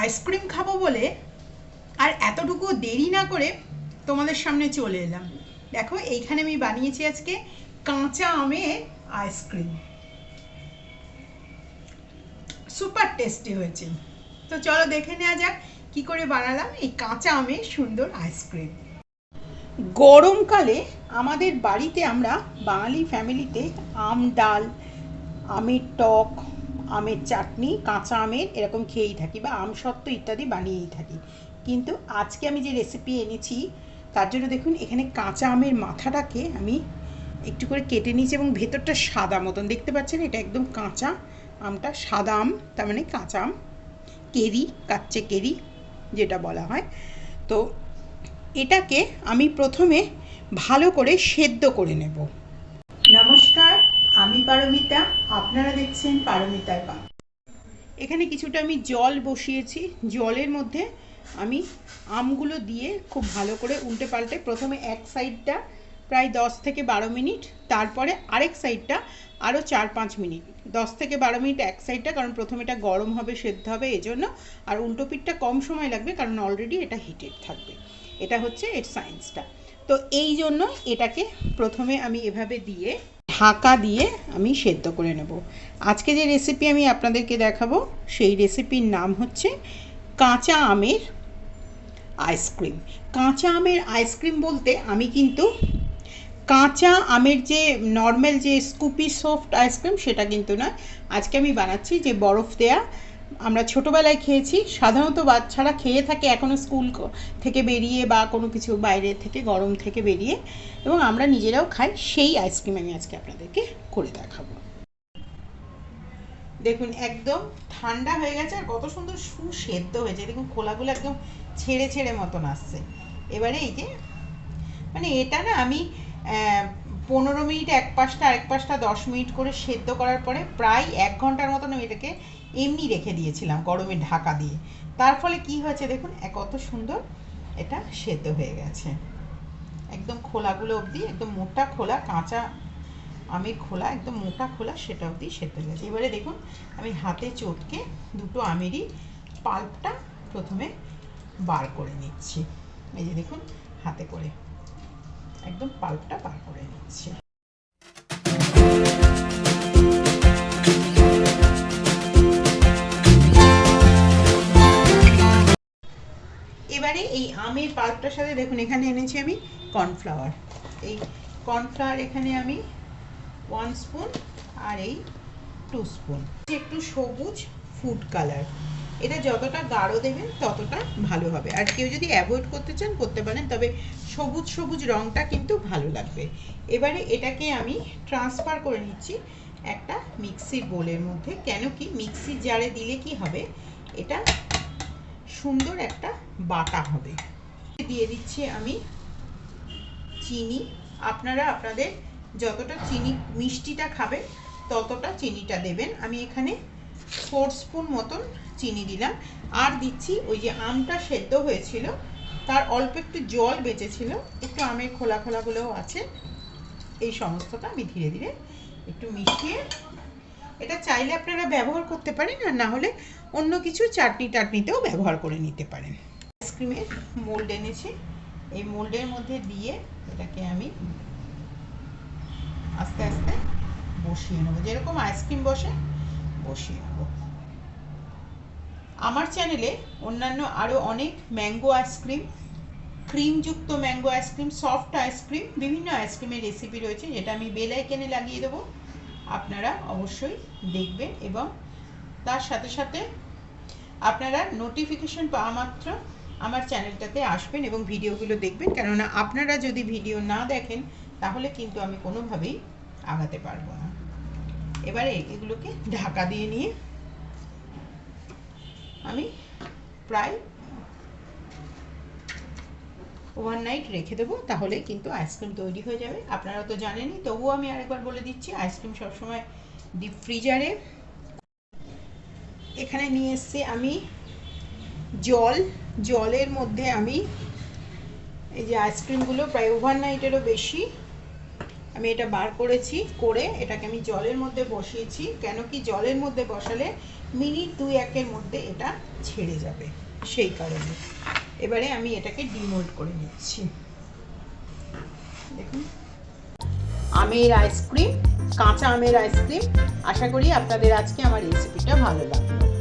Ice cream খাব বলে আর এতটুকু দেরি না করে তোমাদের সামনে চলে এলাম। দেখো, এইখানে আমি বানিয়েছি আজকে কাঁচা আমের আইসক্রিম। সুপার টেস্টি হয়েছে। তো চলো দেখে নেওয়া যাক কি করে বানালাম এই কাঁচা আমের সুন্দর আইসক্রিম। গরমকালে আমাদের বাড়িতে আমরা বাঙালি ফ্যামিলিতে আম ডাল, আমের টক আমের চাটনি, কাঁচা আমের এরকম খেয়েই থাকি বা আম সত্ত্ব ইত্যাদি বানিয়েই থাকি। কিন্তু আজকে আমি যে রেসিপি এনেছি, তার জন্য দেখুন এখানে কাঁচা আমের মাথাটাকে আমি একটু করে কেটে নিয়েছি এবং ভেতরটা সাদা মতন। দেখতে পাচ্ছেন এটা একদম কাঁচা আমটা, সাদা আম, তার মানে কাঁচা আম, কেরি, কাচ্চে কেরি যেটা বলা হয়। তো এটাকে আমি প্রথমে ভালো করে সেদ্ধ করে নেব। আমি পারমিতা, আপনারা দেখছেন পারমিতার পা। এখানে কিছুটা আমি জল বসিয়েছি। জলের মধ্যে আমি আমগুলো দিয়ে খুব ভালো করে উল্টে পাল্টে প্রথমে এক সাইডটা প্রায় দশ থেকে বারো মিনিট, তারপরে আরেক সাইডটা আরও চার পাঁচ মিনিট। দশ থেকে বারো মিনিট এক সাইডটা, কারণ প্রথমে এটা গরম হবে, সেদ্ধ হবে, এজন্য। আর উল্টো পিঠটা কম সময় লাগবে, কারণ অলরেডি এটা হিটেড থাকবে। এটা হচ্ছে এর সায়েন্সটা তো এই জন্য এটাকে প্রথমে আমি এভাবে দিয়ে ঢাকা দিয়ে আমি সেদ্ধ করে নেব। আজকে যে রেসিপি আমি আপনাদেরকে দেখাবো, সেই রেসিপির নাম হচ্ছে কাঁচা আমের আইসক্রিম কাঁচা আমের আইসক্রিম বলতে আমি কিন্তু কাঁচা আমের যে নর্মাল যে স্কুপি সফট আইসক্রিম সেটা কিন্তু নয়। আজকে আমি বানাচ্ছি যে বরফ দেয়া আমরা ছোটোবেলায় খেয়েছি। সাধারণত বাচ্চারা খেয়ে থাকে এখনও স্কুল থেকে বেরিয়ে বা কোনো কিছু বাইরে থেকে, গরম থেকে বেরিয়ে। এবং আমরা নিজেরাও খাই। সেই আইসক্রিম আমি আজকে আপনাদেরকে করে দেখাবো। দেখুন, একদম ঠান্ডা হয়ে গেছে আর কত সুন্দর সুসেদ্ধ হয়েছে। দেখুন, খোলাগুলো একদম ছেড়ে ছেড়ে মতন আসছে। এবারে এই যে মানে এটা না আমি পনেরো মিনিট এক পাশটা আরেক পাশটা দশ মিনিট করে সেদ্ধ করার পরে প্রায় এক ঘণ্টার মতন আমি এটাকে এমনি রেখে দিয়েছিলাম গরমে ঢাকা দিয়ে। তার ফলে কি হয়েছে দেখুন কত সুন্দর এটা সেদ্ধ হয়ে গেছে। একদম খোলাগুলো অবধি, একদম মোটা খোলা, কাঁচা আমের খোলা, একদম মোটা খোলা, সেটা অবধি সেদ্ধ হয়ে গেছে। এবারে দেখুন, আমি হাতে চটকে দুটো আমেরই পাল্পটা প্রথমে বার করে নিচ্ছি। এই যে দেখুন, হাতে করে একদম পাল্পটা বার করে নিচ্ছি। এবারে এই আমের পাল্পটার সাথে দেখুন, এখানে এনেছি আমি কর্নফ্লাওয়ার। এই কর্নফ্লাওয়ার এখানে আমি ওয়ান স্পুন আর এই টু স্পুন একটু সবুজ ফুড কালার এটা যতটা গাঢ় দেবেন ততটা ভালো হবে। আর কেউ যদি অ্যাভয়েড করতে চান, করতে পারেন, তবে সবুজ সবুজ রঙটা কিন্তু ভালো লাগবে। এবারে এটাকে আমি ট্রান্সফার করে নিচ্ছি একটা মিক্সির বোলের মধ্যে। কেন কি? মিক্সির জারে দিলে কি হবে? এটা সুন্দর একটা বাটা হবে। দিয়ে দিচ্ছি আমি চিনি। আপনারা আপনাদের যতটা চিনি, মিষ্টিটা খাবেন, ততটা চিনিটা দেবেন। আমি এখানে ফোর স্পুন মতন চিনি দিলাম। আর দিচ্ছি ওই যে আমটা সেদ্ধ হয়েছিল, তার অল্প একটু জল বেঁচেছিল, একটু আমের খোলা খোলাগুলোও আছে। এই সমস্তটা আমি ধীরে ধীরে একটু মিশিয়ে, এটা চাইলে আপনারা ব্যবহার করতে পারেন আর না হলে অন্য কিছু চাটনি টাটনিতেও ব্যবহার করে নিতে পারেন। আইসক্রিমের মোল্ড এনেছি। এই মোল্ডের মধ্যে দিয়ে এটাকে আমি আস্তে আস্তে বসিয়ে নেব। যেরকম আইসক্রিম বসে, বসিয়ে নেব। আমার চ্যানেলে অন্যান্য আরও অনেক mango ice cream ক্রিমযুক্ত mango ice cream soft ice cream বিভিন্ন আইসক্রিমের রেসিপি রয়েছে, যেটা আমি বেলাইকেনে লাগিয়ে দেবো। আপনারা অবশ্যই দেখবেন এবং তার সাথে সাথে আপনারা নোটিফিকেশন পাওয়া মাত্র আমার চ্যানেলটাতে আসবেন এবং ভিডিওগুলো দেখবেন। কেননা আপনারা যদি ভিডিও না দেখেন, তাহলে কিন্তু আমি কোনোভাবেই আগাতে পারব না। এবারে এগুলোকে ঢাকা দিয়ে নিয়ে আমি প্রায় ওভারনাইট রেখে দেবো, তাহলে কিন্তু আইসক্রিম তৈরি হয়ে যাবে। আপনারা তো জানেনই, তবুও আমি আরেকবার বলে দিচ্ছি আইসক্রিম সবসময় ডিপ ফ্রিজারে এখানে নিয়ে এসছি আমি জল, জলের মধ্যে আমি এই যে আইসক্রিমগুলো প্রায় ওভারনাইটেরও বেশি আমি এটা বার করেছি, করে এটাকে আমি জলের মধ্যে বসিয়েছি। কেন কি জলের মধ্যে বসালে মিনিট দুই একের মধ্যে এটা ছেড়ে যাবে সেই কারণে। এবারে আমি এটাকে ডিমোল্ড করে নিচ্ছি। দেখুন। আমের আইসক্রিম কাঁচা আমের আইসক্রিম আশা করি আপনাদের আজকে আমার রেসিপিটা ভালো লাগল।